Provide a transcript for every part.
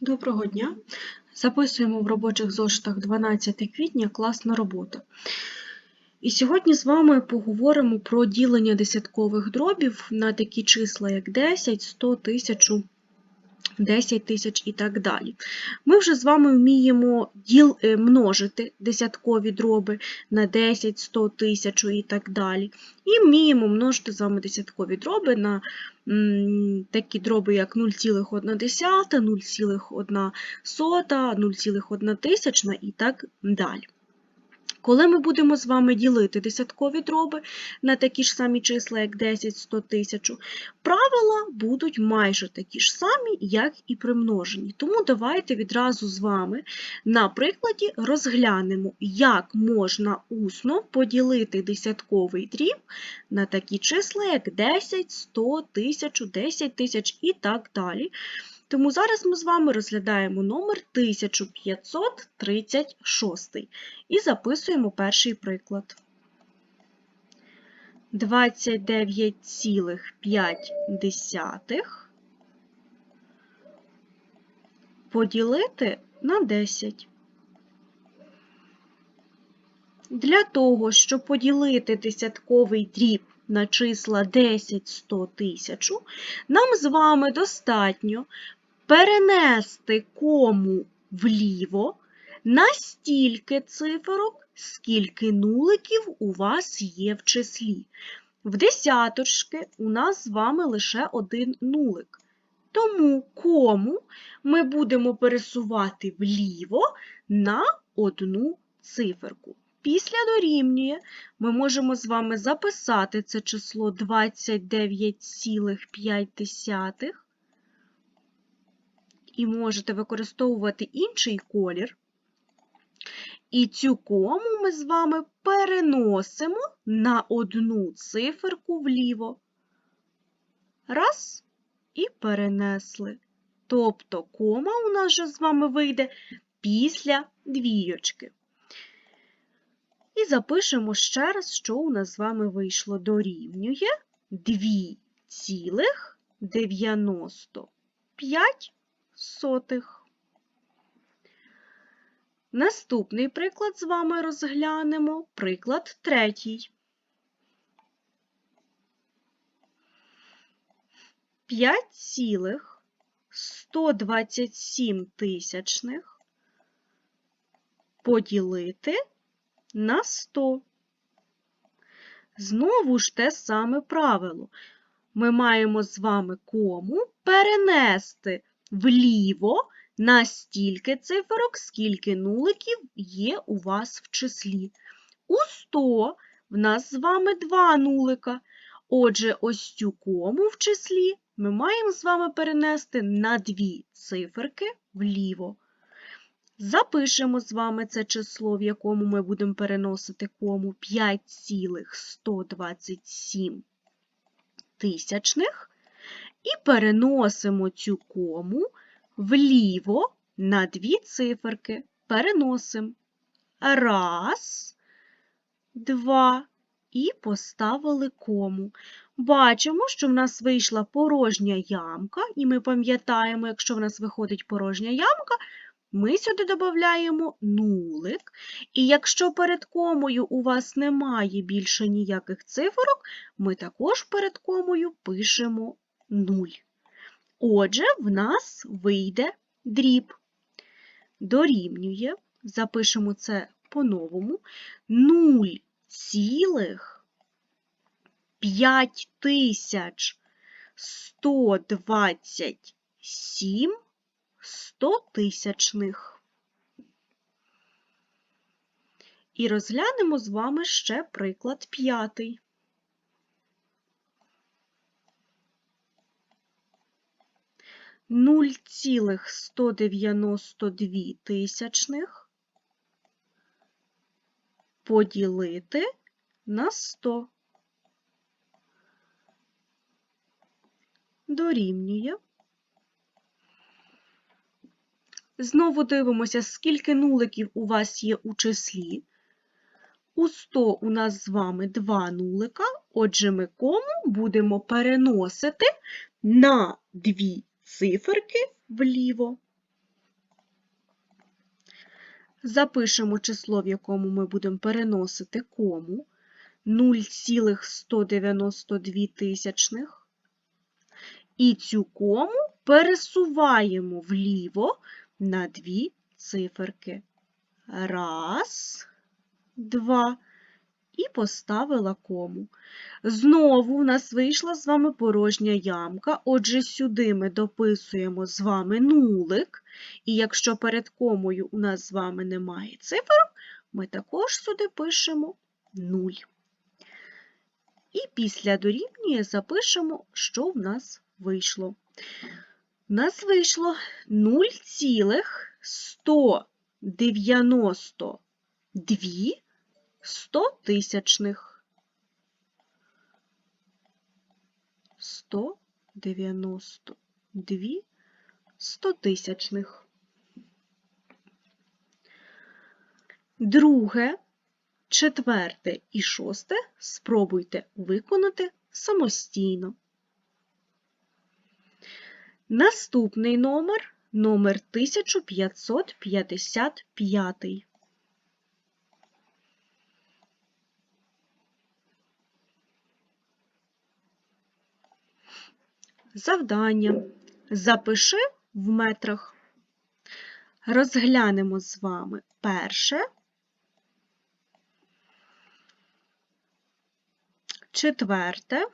Доброго дня! Записуємо в робочих зошитах 12 квітня класна робота. І сьогодні з вами поговоримо про ділення десяткових дробів на такі числа, як 10, 100, 1000, 10 тисяч і так далі. Ми вже з вами вміємо діл, е, множити десяткові дроби на 10, 100, 1000 і так далі. І вміємо множити з вами десяткові дроби на м, такі дроби, як 0,1, 0,1 сота, 0,1 тисячна і так далі. Коли ми будемо з вами ділити десяткові дроби на такі ж самі числа, як 10, 100, 1000, правила будуть майже такі ж самі, як і при множенні. Тому давайте відразу з вами на прикладі розглянемо, як можна усно поділити десятковий дріб на такі числа, як 10, 100, 1000, 10 тисяч і так далі. Тому зараз ми з вами розглядаємо номер 1536 і записуємо перший приклад. 29,5 поділити на 10. Для того, щоб поділити десятковий дріб на числа 10, 100, 1000, нам з вами достатньо перенести кому вліво на стільки циферок, скільки нуликів у вас є в числі. В десяточки у нас з вами лише один нулик. Тому кому ми будемо пересувати вліво на одну циферку. Після дорівнює ми можемо з вами записати це число 29,5 і можете використовувати інший колір. І цю кому ми з вами переносимо на одну циферку вліво. Раз і перенесли. Тобто кома у нас же з вами вийде після двійочки. І запишемо ще раз, що у нас з вами вийшло дорівнює 2,95 сотих. Наступний приклад з вами розглянемо приклад третій. 5,127 тисячних поділити на 100. Знову ж те саме правило. Ми маємо з вами кому перенести вліво на стільки циферок, скільки нуликів є у вас в числі. У 100 в нас з вами два нулика. Отже, ось цю кому в числі ми маємо з вами перенести на дві циферки вліво. Запишемо з вами це число, в якому ми будемо переносити кому 5,127 тисячних. І переносимо цю кому вліво на дві циферки. Переносимо раз, два і поставили кому. Бачимо, що в нас вийшла порожня ямка, і ми пам'ятаємо, якщо в нас виходить порожня ямка, ми сюди додаємо нулик. І якщо перед комою у вас немає більше ніяких циферок, ми також перед комою пишемо 0. Отже, в нас вийде дріб. Дорівнює, запишемо це по-новому, 0 цілих 5127 стотисячних. І розглянемо з вами ще приклад п'ятий. 0,192 тисячних поділити на 100. Дорівнює. Знову дивимося, скільки нуликів у вас є у числі. У 100 у нас з вами 2 нулика, отже, ми кому будемо переносити на 2 циферки вліво. Запишемо число, в якому ми будемо переносити кому 0,192 тисячних. І цю кому пересуваємо вліво на дві циферки. Раз, два. І поставила кому. Знову в нас вийшла з вами порожня ямка, отже, сюди ми дописуємо з вами нулик, і якщо перед комою у нас з вами немає цифр, ми також сюди пишемо 0. І після дорівнює запишемо, що в нас вийшло. У нас вийшло 0,192 стотисячних. 192 стотисячних. Друге, четверте і шосте спробуйте виконати самостійно. Наступний номер номер 1555. Завдання. Запиши в метрах. Розглянемо з вами перше, четверте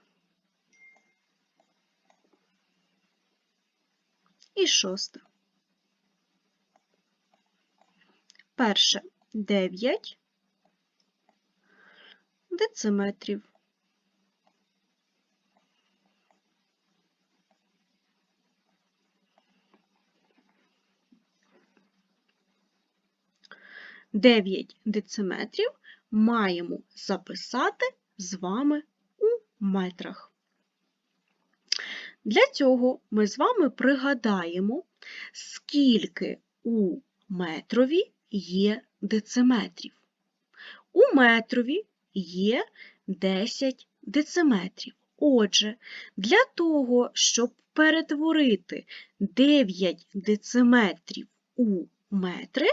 і шосте. Перше 9 дециметрів. Дев'ять дециметрів маємо записати з вами у метрах. Для цього ми з вами пригадаємо, скільки у метрові є дециметрів. У метрові є 10 дециметрів. Отже, для того, щоб перетворити 9 дециметрів у метри,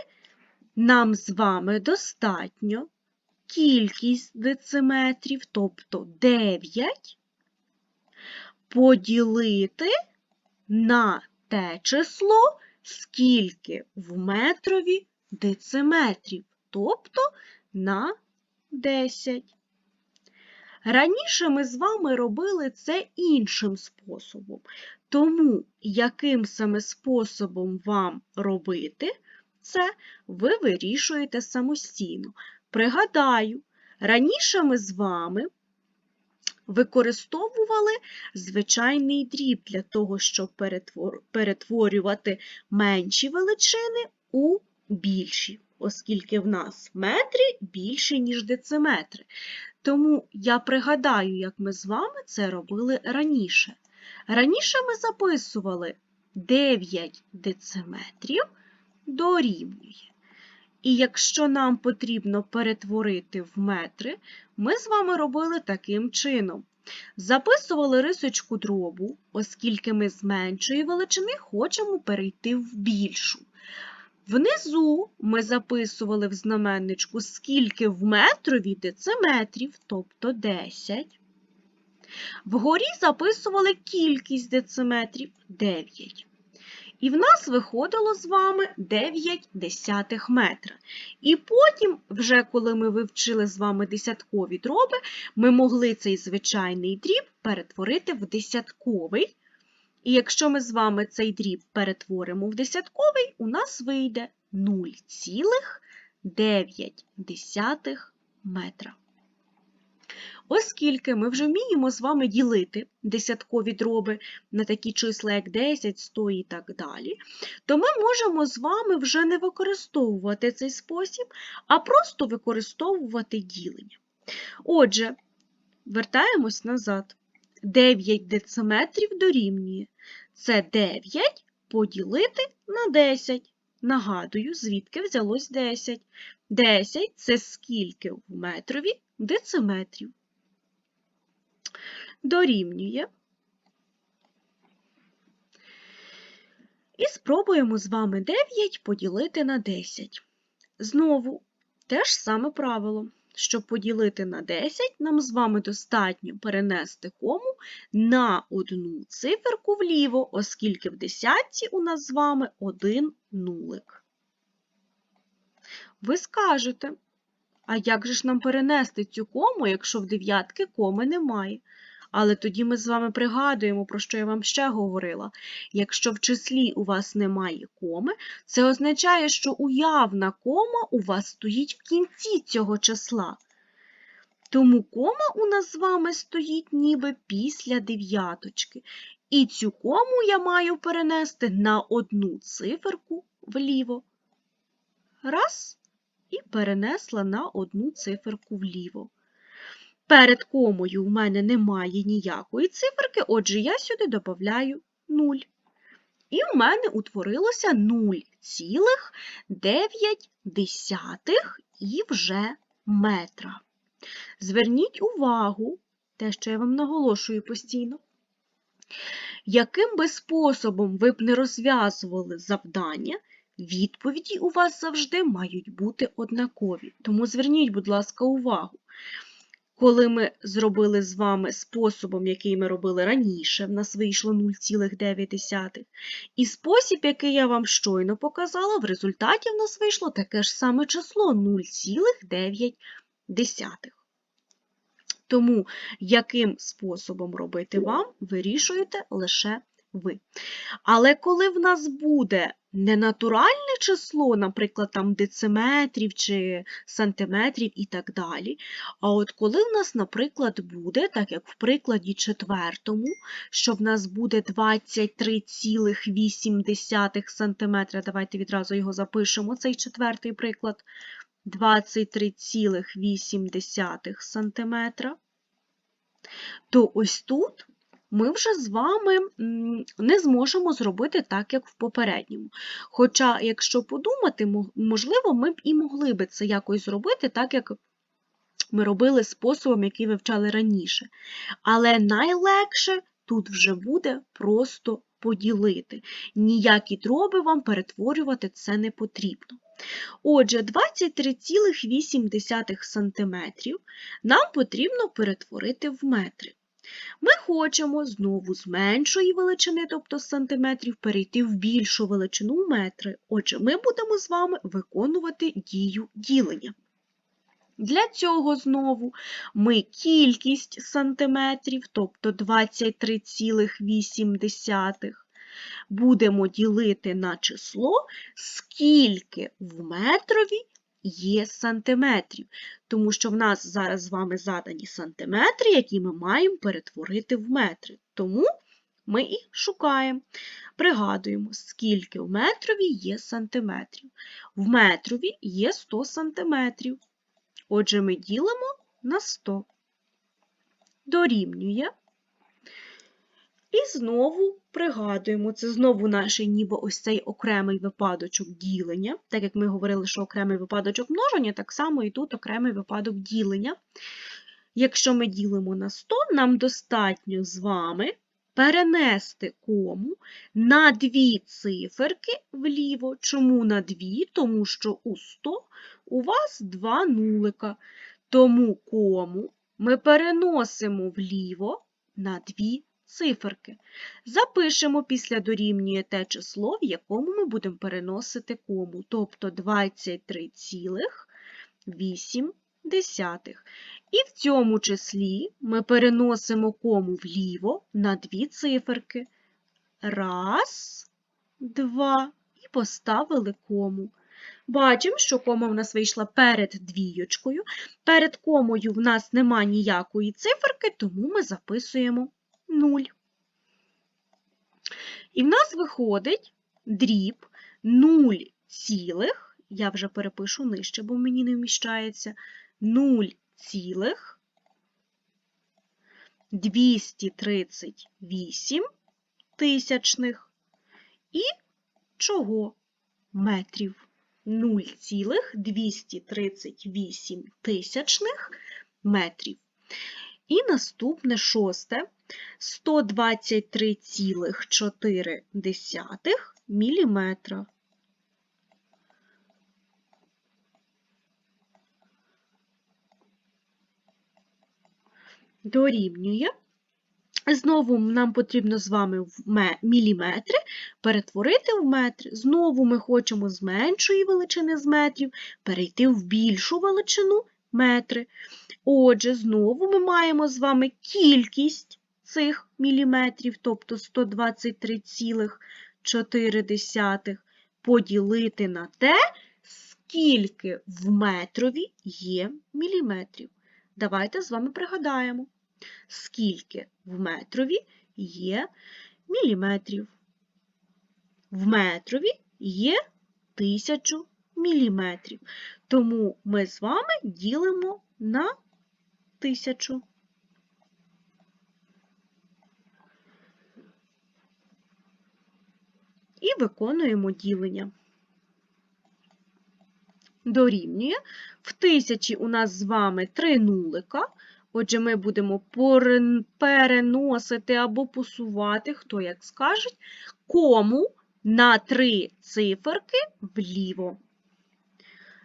нам з вами достатньо кількість дециметрів, тобто 9, поділити на те число, скільки в метрові дециметрів, тобто на 10. Раніше ми з вами робили це іншим способом. Тому, яким саме способом вам робити це, ви вирішуєте самостійно. Пригадаю, раніше ми з вами використовували звичайний дріб для того, щоб перетворювати менші величини у більші, оскільки в нас метри більші, ніж дециметри. Тому я пригадаю, як ми з вами це робили раніше. Раніше ми записували 9 дециметрів дорівнює. І якщо нам потрібно перетворити в метри, ми з вами робили таким чином. Записували рисочку дробу, оскільки ми з меншої величини хочемо перейти в більшу. Внизу ми записували в знаменничку, скільки в метрові дециметрів, тобто 10. Вгорі записували кількість дециметрів 9. І в нас виходило з вами 9 десятих метра. І потім, вже коли ми вивчили з вами десяткові дроби, ми могли цей звичайний дріб перетворити в десятковий. І якщо ми з вами цей дріб перетворимо в десятковий, у нас вийде 0,9 метра. Оскільки ми вже вміємо з вами ділити десяткові дроби на такі числа, як 10, 100 і так далі, то ми можемо з вами вже не використовувати цей спосіб, а просто використовувати ділення. Отже, вертаємось назад. 9 дециметрів дорівнює. Це 9 поділити на 10. Нагадую, звідки взялось 10. 10 це скільки в метрові дециметрів дорівнює. І спробуємо з вами 9 поділити на 10. Знову те ж саме правило. Щоб поділити на 10, нам з вами достатньо перенести кому на одну циферку вліво, оскільки в десятці у нас з вами один нулик. Ви скажете, а як же ж нам перенести цю кому, якщо в дев'ятки коми немає? Але тоді ми з вами пригадуємо, про що я вам ще говорила. Якщо в числі у вас немає коми, це означає, що уявна кома у вас стоїть в кінці цього числа. Тому кома у нас з вами стоїть ніби після дев'яточки. І цю кому я маю перенести на одну циферку вліво. Раз. І перенесла на одну циферку вліво. Перед комою в мене немає ніякої циферки, отже, я сюди додаю 0. І в мене утворилося 0,9 і вже метра. Зверніть увагу, те, що я вам наголошую постійно, яким би способом ви б не розв'язували завдання, відповіді у вас завжди мають бути однакові. Тому зверніть, будь ласка, увагу. Коли ми зробили з вами способом, який ми робили раніше, в нас вийшло 0,9, і спосіб, який я вам щойно показала, в результаті в нас вийшло таке ж саме число 0,9. Тому яким способом робити вам, вирішуєте лише ви. Але коли в нас буде ненатуральне число, наприклад, там дециметрів чи сантиметрів і так далі, а от коли в нас, наприклад, буде, так як в прикладі четвертому, що в нас буде 23,8 см, давайте відразу його запишемо, цей четвертий приклад, 23,8 см, то ось тут ми вже з вами не зможемо зробити так, як в попередньому. Хоча, якщо подумати, можливо, ми б і могли би це якось зробити, так як ми робили способом, який вивчали раніше. Але найлегше тут вже буде просто поділити. Ніякі дроби вам перетворювати це не потрібно. Отже, 23,8 см нам потрібно перетворити в метри. Ми хочемо знову з меншої величини, тобто сантиметрів, перейти в більшу величину метри. Отже, ми будемо з вами виконувати дію ділення. Для цього знову ми кількість сантиметрів, тобто 23,8, будемо ділити на число, скільки в метрові є сантиметрів, тому що в нас зараз з вами задані сантиметри, які ми маємо перетворити в метри. Тому ми і шукаємо. Пригадуємо, скільки в метрові є сантиметрів. В метрові є 100 сантиметрів. Отже, ми ділимо на 100. Дорівнює і знову пригадуємо, це знову наш ніби ось цей окремий випадочок ділення. Так як ми говорили, що окремий випадочок множення, так само і тут окремий випадок ділення. Якщо ми ділимо на 100, нам достатньо з вами перенести кому на дві циферки вліво. Чому на дві? Тому що у 100 у вас два нулика. Тому кому ми переносимо вліво на дві циферки. Запишемо після дорівнює те число, в якому ми будемо переносити кому, тобто 23,8. І в цьому числі ми переносимо кому вліво на дві циферки. Раз, два, і поставили кому. Бачимо, що кома в нас вийшла перед двійочкою. Перед комою в нас нема ніякої циферки, тому ми записуємо 0. І в нас виходить дріб 0, цілих, я вже перепишу нижче, бо мені не вміщається, 0 цілих 238 тисячних і чого метрів 0,238 тисячних метрів. І наступне шосте 123,4 мм. Дорівнює. Знову нам потрібно з вами в міліметри перетворити в метр. Знову ми хочемо з меншої величини з метрів перейти в більшу величину метри. Отже, знову ми маємо з вами кількість цих міліметрів, тобто 123,4 поділити на те, скільки в метрові є міліметрів. Давайте з вами пригадаємо, скільки в метрові є міліметрів. В метрові є тисячу міліметрів. Тому ми з вами ділимо на тисячу. І виконуємо ділення. Дорівнює. В тисячі у нас з вами три нулика. Отже, ми будемо переносити або посувати, хто як скаже, кому на три циферки вліво.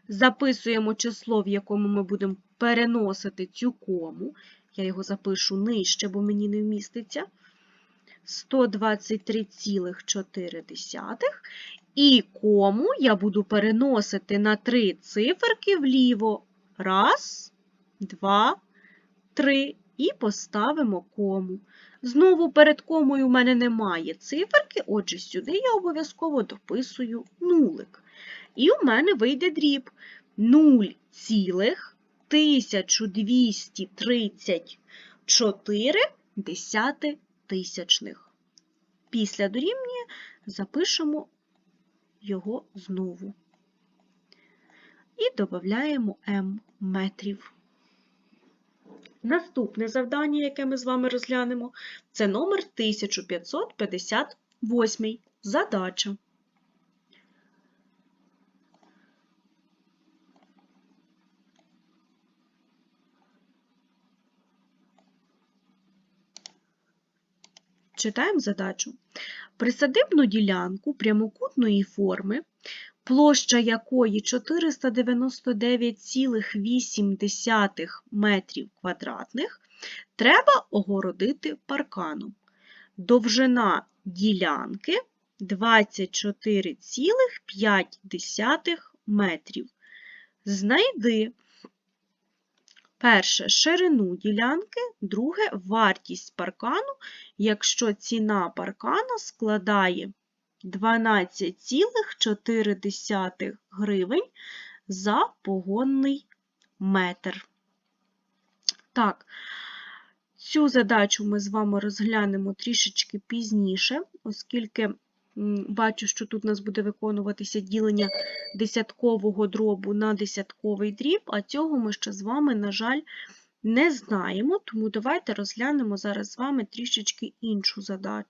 Записуємо число, в якому ми будемо переносити цю кому. Я його запишу нижче, бо мені не вміститься. 123,4. І кому я буду переносити на три циферки вліво. Раз, два, три. І поставимо кому. Знову перед комою в мене немає циферки, отже, сюди я обов'язково дописую нулик. І у мене вийде дріб 0,1234 десяти. Після дорівнює запишемо його знову. І додаємо m метрів. Наступне завдання, яке ми з вами розглянемо, це номер 1558. Задача. Читаємо задачу. Присадибну ділянку прямокутної форми, площа якої 499,8 метрів квадратних, треба огородити парканом. Довжина ділянки 24,5 метрів. Знайди перше ширину ділянки, друге вартість паркану, якщо ціна паркана складає 12,4 гривень за погонний метр. Так, цю задачу ми з вами розглянемо трішечки пізніше, оскільки бачу, що тут у нас буде виконуватися ділення десяткового дробу на десятковий дріб, а цього ми ще з вами, на жаль, не знаємо, тому давайте розглянемо зараз з вами трішечки іншу задачу.